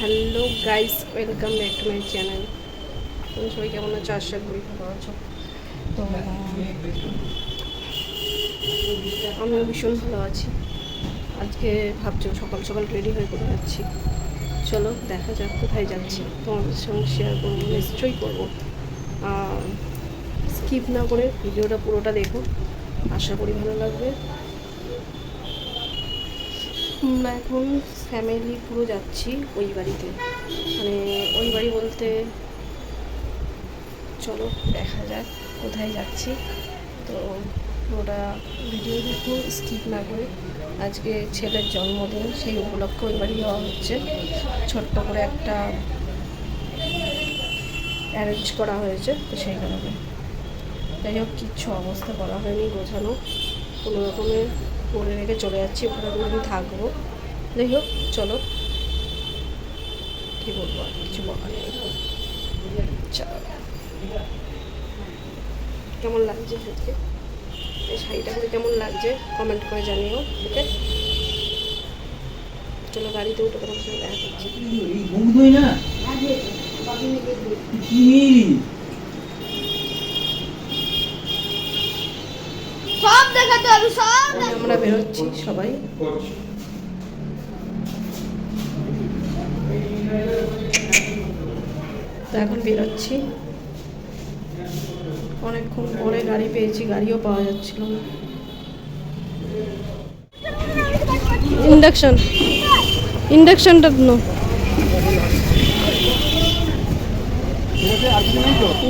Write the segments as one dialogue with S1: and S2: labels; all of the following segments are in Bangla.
S1: Hello guys, welcome back to my channel. তুমি সবাই কেমন আছো? আশা করি ভালো আছো। তো আমিও ভীষণ ভালো আছি। আজকে ভাবছ সকাল সকাল রেডি হয়ে করে যাচ্ছি? চলো, দেখা যাক কোথায় যাচ্ছি। তোমাদের সঙ্গে শেয়ার করব, নিশ্চয়ই করব। স্কিপ না করে ভিডিওটা পুরোটা দেখো। আশা করি ভালো লাগবে। এখন ফ্যামিলি পুরো যাচ্ছি ওই বাড়িতে। মানে ওই বাড়ি বলতে চলো, দেখা যাক কোথায় যাচ্ছি। তো ওরা ভিডিও দেখো স্কিপ না করে। আজকে ছেলের জন্মদিন, সেই উপলক্ষে ওই বাড়ি যাওয়া হচ্ছে। ছোট্ট করে একটা অ্যারেঞ্জ করা হয়েছে, তো সেই কারণে। যাই হোক, কিচ্ছু অবস্থা করা হয়নি, গোছানো। কোনো রকমে করে রেখে চলে যাচ্ছি ওখানে আমি থাকব। যাই হোক চলো। কী বলব আর কিছু বলার নেই। কেমন লাগছে আজকে? এই শাড়িটা করে কেমন লাগছে? কমেন্ট করে জানিও ওকে? চলো গাড়িতে উঠে তোমার সঙ্গে দেখা করছি
S2: মুগ্ধই না কি মিলি
S3: সব দেখাতে হবে সব
S1: ওই আমরা বেরোচ্ছি সবাই। তো এখন বেরোচ্ছি অনেকক্ষণ পরে গাড়ি পেয়েছি গাড়িও পাওয়া যাচ্ছিল না। ইন্ডাকশন। ইন্ডাকশনটা নো।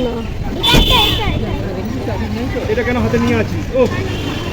S1: না
S4: এটা কেন হাতে নিয়ে আছিস? ও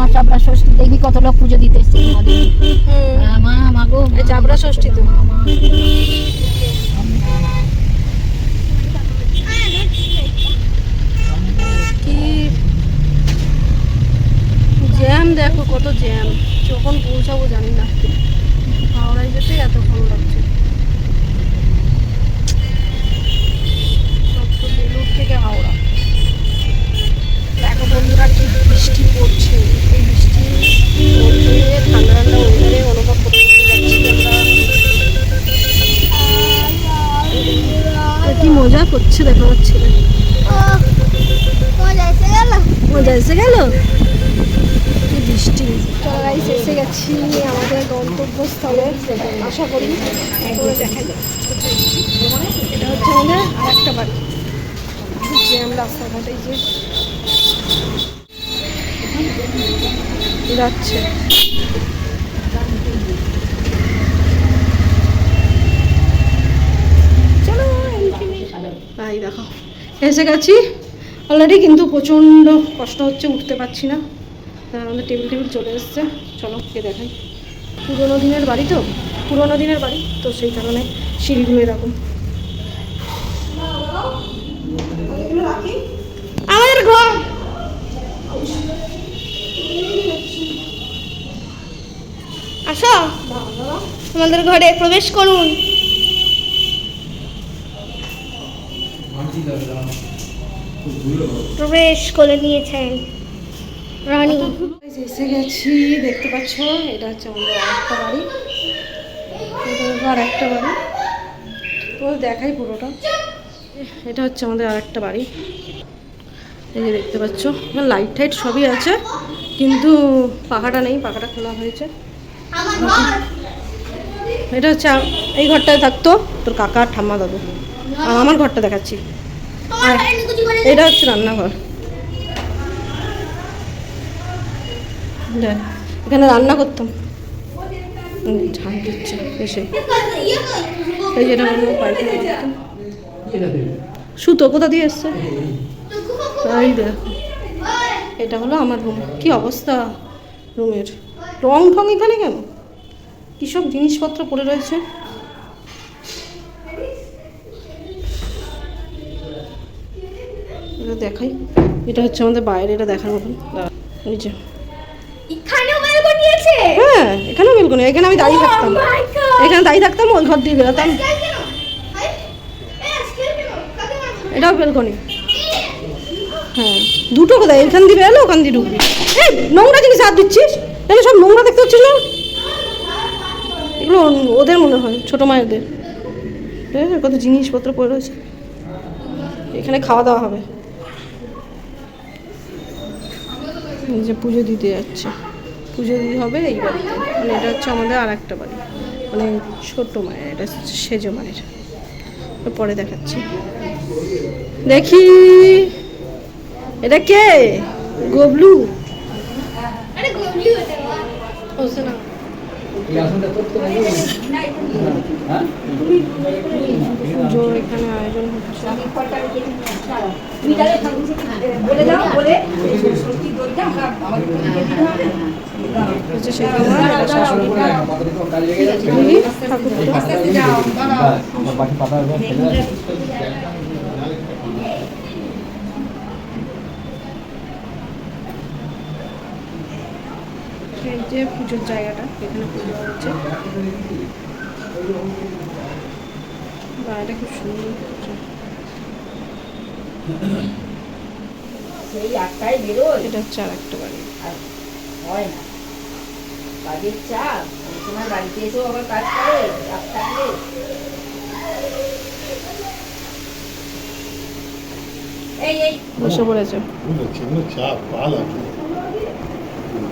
S3: মা চাপড়া ষষ্ঠী দেখবি কত লোক পুজো দিতে এসছে
S1: হুম,
S3: মা মা গো
S1: ষষ্ঠী তো। জ্যাম দেখো কত জ্যাম। যখন পৌঁছাবো জানি না। হাওড়ায় যেতে এত ভালো লাগছে। থেকে হাওড়া। দেখো বন্ধুরা কি বৃষ্টি পড়ছে। দেখো আমার ছেলে
S3: মজা এসে গেল?
S1: কি বৃষ্টি। গাইস এসে গেছি আমাদের গন্তব্যস্থলে। আশা করি দেখা যায় এটা হচ্ছে আমাদের আর একটা বাড়ি জ্যাম রাস্তাঘাটে যে যাচ্ছে চলো ভাই দেখো। এসে গেছি। অলরেডি কিন্তু প্রচণ্ড কষ্ট হচ্ছে, উঠতে পারছি না। আমাদের টেবিল টেবিল চলে এসছে। চলো, কে দেখাই? পুরোনো দিনের বাড়ি তো? পুরোনো দিনের বাড়ি? তো সেই কারণে সিঁড়িগুলো এরকম। আমাদের ঘর!
S3: আসো। আমাদের ঘরে প্রবেশ করুন। প্রবেশ করে নিয়েছেন। রানী।
S1: এসে গেছি, দেখতে পাচ্ছ, এটা হচ্ছে আমাদের আরেকটা বাড়ি। আর একটা বাড়ি। তো দেখাই পুরোটা। এটা হচ্ছে আমাদের আরেকটা বাড়ি। এই যে দেখতে পাচ্ছ লাইট টাইট সবই আছে, কিন্তু পাখাটা নেই, পাখাটা খোলা হয়েছে। এটা হচ্ছে এই ঘরটায় থাকতো তোর কাকা ঠাম্মা দাদু। আমার ঘরটা দেখাচ্ছি। এটা হচ্ছে রান্নাঘর। এখানে রান্না করতাম। হুম, দিচ্ছে এসে। এই যেটা সুতো কোথা দিয়ে এসছে? তাই দেখো এটা হলো আমার রুম কি অবস্থা রুমের? রং ঠং এখানে কেন? কী সব জিনিসপত্র পড়ে রয়েছে? এটা দেখাই। এটা হচ্ছে আমাদের বাইরে এটা দেখার মতন। এই যে। হ্যাঁ এখানেও বেলকনি এখানে আমি দাঁড়িয়ে থাকতাম।
S3: Oh God!
S1: এখানে দাঁড়িয়ে থাকতাম ওই ঘর দিয়ে বেরোতাম? এটাও বেলকনি। হ্যাঁ দুটো কোথায়? এখান দিয়ে বেরোলে ওখান দিয়ে ঢুকবি। এই নোংরা জিনিস হাত দিচ্ছিস? এগুলো সব নোংরা দেখতে হচ্ছিস না? এগুলো ওদের মনে হয় ছোটো মায়েদের। হ্যাঁ কত জিনিসপত্র পড়ে রয়েছে। এখানে খাওয়া দাওয়া হবে। এই যে পুজো দিতে যাচ্ছে। পুজো দিতে হবে এই বাড়িতে। মানে এটা হচ্ছে আমাদের আর একটা বাড়ি। মানে ছোট মায়ের এটা হচ্ছে সেজ মায়ের। পরে দেখাচ্ছি। দেখি! এটা কে? গবলু?
S3: আরে গবলু
S2: এই আসনটা হ্যাঁ?
S1: এখানে আয়োজন হচ্ছে। হচ্ছে সেজে মা এটা শাশুড়ি মা।
S2: আমাদের তো কাজে লেগে যাচ্ছে।
S1: দেখি ঠাকুরটা
S2: বাস, আমার বাকি পাতা একদম ফেলে
S1: এই যে পুজোর জায়গাটা এখানে পুজো হচ্ছে। বাড়িটা খুব সুন্দর এটা হচ্ছে একটা বাড়ি।
S5: হয় না কাজের চাপ বাড়িতে এসেও আবার কাজ করে চাপ থাকলে এই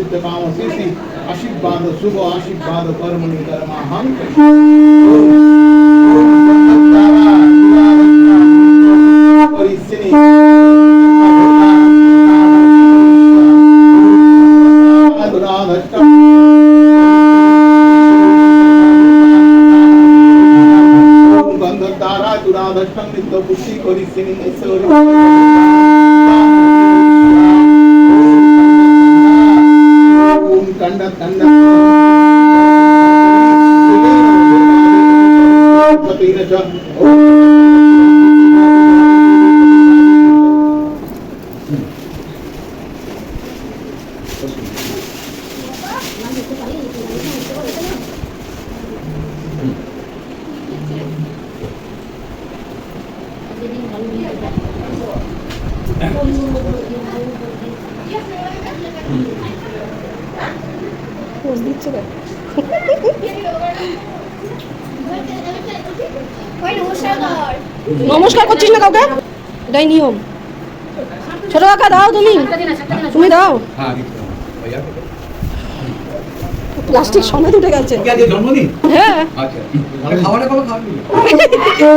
S2: सिद्धकामसीसि आशीर्वाद शुभ
S1: आशीर्वाद आशिब्बाद कर्मणि
S3: कर्माहं নমস্কার
S1: করছিস না কাউকে? এটাই নিয়ম। ছোট কাকা দাও তুমি। তুমি দাও। প্লাস্টিক সমেত উঠে গেছে। হ্যাঁ।
S2: আচ্ছা মানে খাওয়াটা কবে খাওয়াবি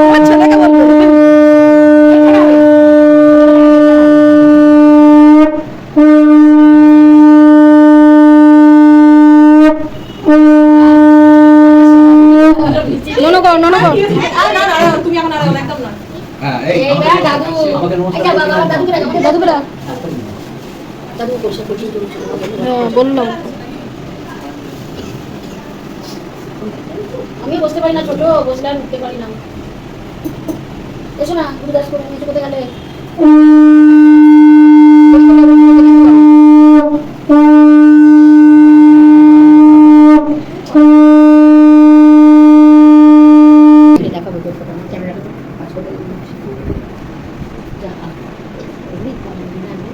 S1: আমার ছেলেকে বলব নন কর নন কর
S2: হ্যাঁ এই
S3: এইবার দাদু
S2: আমাদের
S3: এই যা বাবা, দাদুকে ডাক, আমাকে
S1: দাদুকে ডাক।
S3: দাদু পরিষ্কার করছিস তো
S1: হ্যাঁ বললাম।
S3: আমি বসতে পারি না ছোট বসলে আর উঠতে পারি না। এসো না গুরুদাস করে নিচে কোথায় গেলে দেখাবো তোর ফটো আমার ক্যামেরাটা কাজ করতে যা এমনি কম দিন আগে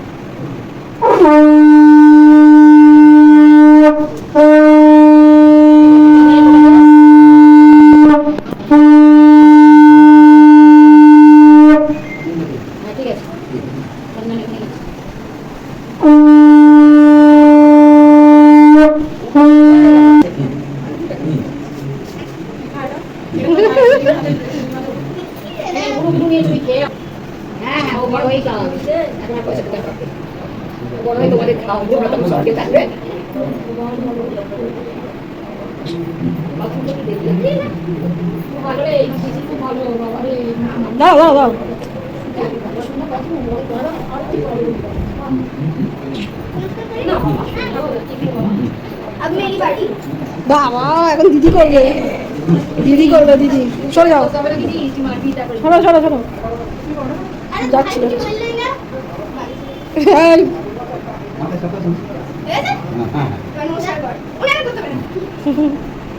S5: হ্যাঁ হ্যাঁ ও বড় হয়ে খাওয়াবে এখন আর পয়সা দিতে হবে ও বড় হয়ে তোমাদের খাওয়াবে ওরা তখন স্বর্গে থাকবে ভালো রে এই দিদি খুব ভালো বাবা রে
S1: দাও দাও দাও বাবা এখন দিদি করবে। দিদি করবে দিদি। সরে যাও। সরো সরো সরো।
S3: যাচ্ছিল
S1: হ্যাঁ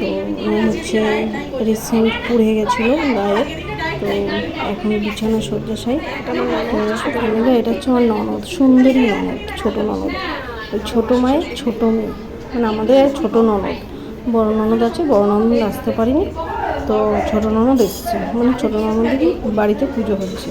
S1: তো হচ্ছে রিসেন্ট পুড়ে গেছিল গায়ে। তো এখন বিছানা শয্যাশায়ী। তো এটা হচ্ছে আমার ননদ, সুন্দরী ননদ, ছোটো ননদ। ওই ছোটো মায়ের ছোটো মেয়ে। মানে আমাদের ছোটো ননদ। বড় ননদ আছে, বড় ননদ আসতে পারিনি। তো ছোটো ননদ এসছে। মানে ছোট ননদেরই বাড়িতে পুজো হচ্ছে।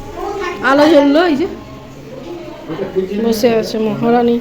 S1: আলো জ্বললো এই যে। বসে আছে মহারানী।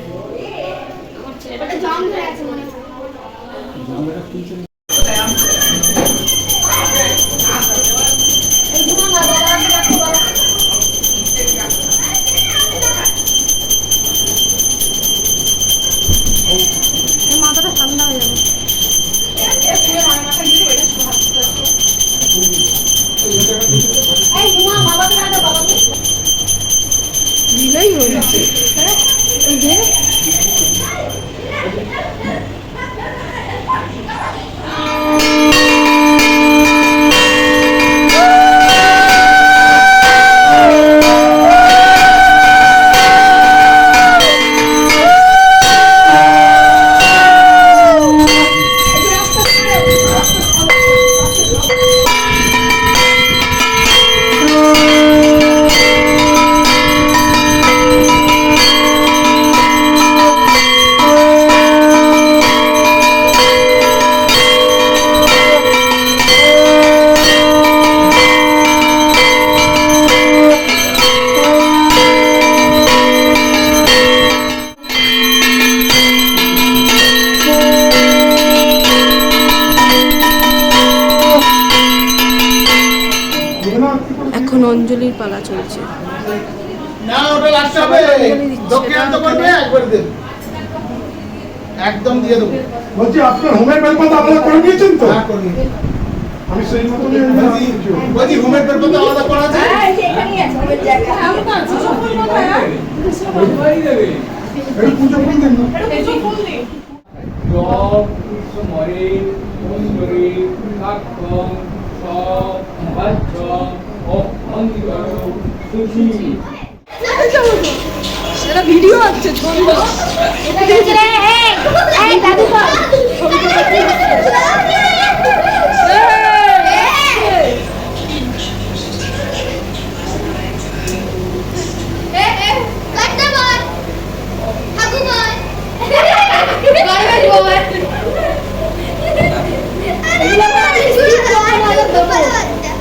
S1: চলছে
S2: না ওটা লাস্ট হবে। দক্ষিণান্ত করবে একবার দেবে। একদম দিয়ে দেবো।
S4: বলছি আপনার হোমের আপনারা করে নিয়েছেন তো?
S2: না করবি
S4: আমি সেই
S2: বলছি বলছি হোমের পেপার তো আলাদা করা আছে?
S4: একটু পুজো করে দিন না।
S6: সময়ে সুন্দরী সাক্ষম সবাচ্চম অভ্যন্তর সুখী
S1: সেটা ভিডিও আছে ছবি
S3: এই দাদু কর এ এ কাটতে বল হাগু বল গার্বেজ বল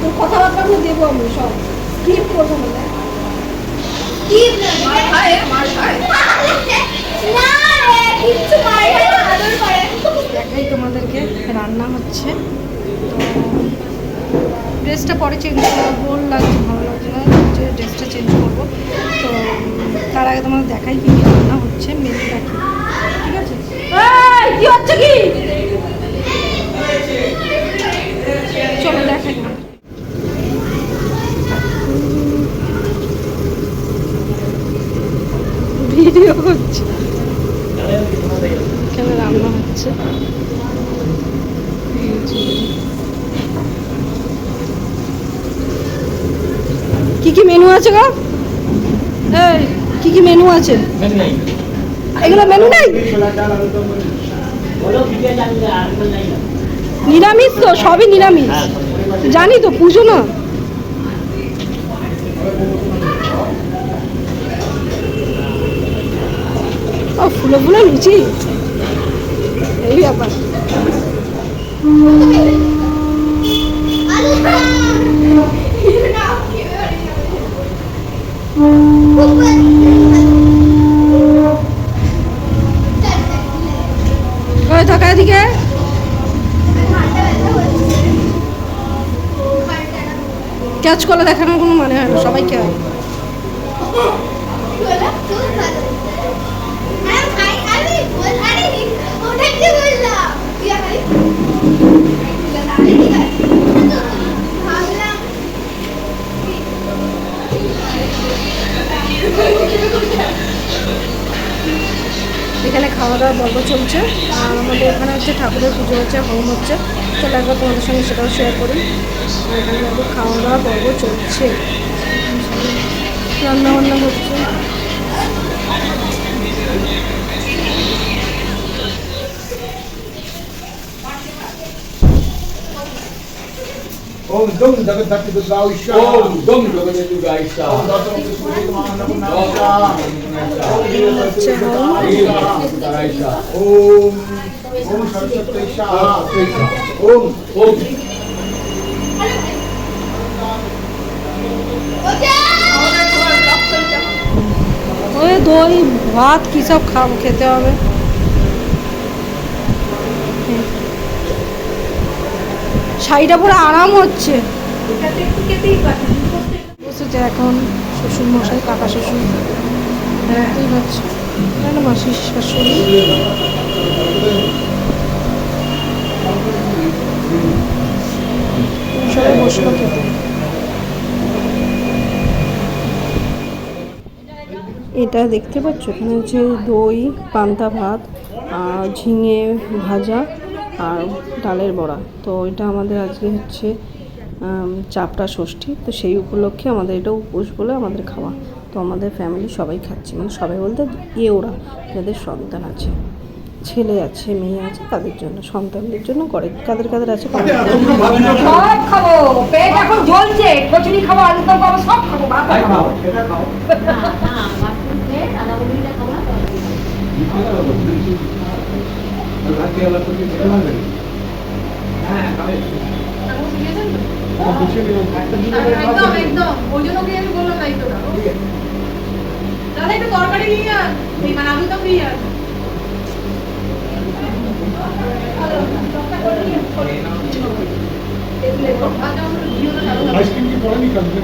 S1: তোর কথাবার্তাগুলো দেবো আমি সব স্ক্রিপ্ট করব না
S3: কি মার খায় মার খায় না রে কিচ্ছু মার খায় না আদর করে
S1: দেখাই তোমাদেরকে রান্না হচ্ছে ড্রেসটা পরে চেঞ্জ করব লাগছে ভালো লাগছে না যে ড্রেসটা চেঞ্জ করব। তো তার আগে তোমাদের দেখাই কি কি রান্না হচ্ছে মেনু রাখি ঠিক আছে? কি হচ্ছে কি? চলো দেখাই। ভিডিও হচ্ছে। যাচ্ছে কি কি মেনু আছে গো? এই কি কি মেনু আছে? এগুলো মেনু নেই? নিরামিষ তো সবই নিরামিষ। জানি তো পুজো না। ও ফুলে ফুলে লুচি। এই ব্যাপার। ওই থাকা এদিকে। ক্যাচ করে দেখানোর কোনো মানে হয় না সবাইকে হয়। চলছে। আর আমাদের এখানে হচ্ছে ঠাকুরের পুজো হচ্ছে, হোম হচ্ছে। চলে একবার তোমাদের সঙ্গে সেটাও শেয়ার করি। আর এখানে আমাদের খাওয়া দাওয়া পর্ব চলছে। রান্না বান্না হচ্ছে।
S2: ओम दुम जगदत्ति दुर्गायुष्या
S6: ओम दुम जगदत्ति दुर्गायुष्या
S2: ओम
S1: दातम
S6: दुष्कृतमानवनाशा
S2: ओम ओम ओम
S6: ओम
S1: दो ही भात की सब खाम खेते होंगे শাড়িটা পুরো আরাম হচ্ছে। বসেছে এখন শ্বশুর মশাই কাকা শ্বশুর। দেখতেই পাচ্ছি। এখানে মাসির শাশুড়ি। সবাই বসল খেতে। এটা দেখতে পাচ্ছ? এখানে হচ্ছে দই পান্তা ভাত আর ঝিঙে ভাজা। আর ডালের বড়া। তো এটা আমাদের আজকে হচ্ছে চাপটা ষষ্ঠী। তো সেই উপলক্ষে আমাদের এটা উপোস বলে আমাদের খাওয়া। তো আমাদের ফ্যামিলি সবাই খাচ্ছে। মানে সবাই বলতে ইয়ে ওরা যাদের সন্তান আছে ছেলে আছে মেয়ে আছে তাদের জন্য সন্তানদের জন্য করে। কাদের কাদের আছে? কাদের কাদের
S5: খাব হ্যাঁ,
S3: একদম একদম। ওই জন্য ওকে আমি বললাম নাই তো দাদা একটু তরকারি নিয়ে আস মানে আলু তো নিয়ে
S4: আস আইসক্রিম কি পড়েনি কালকে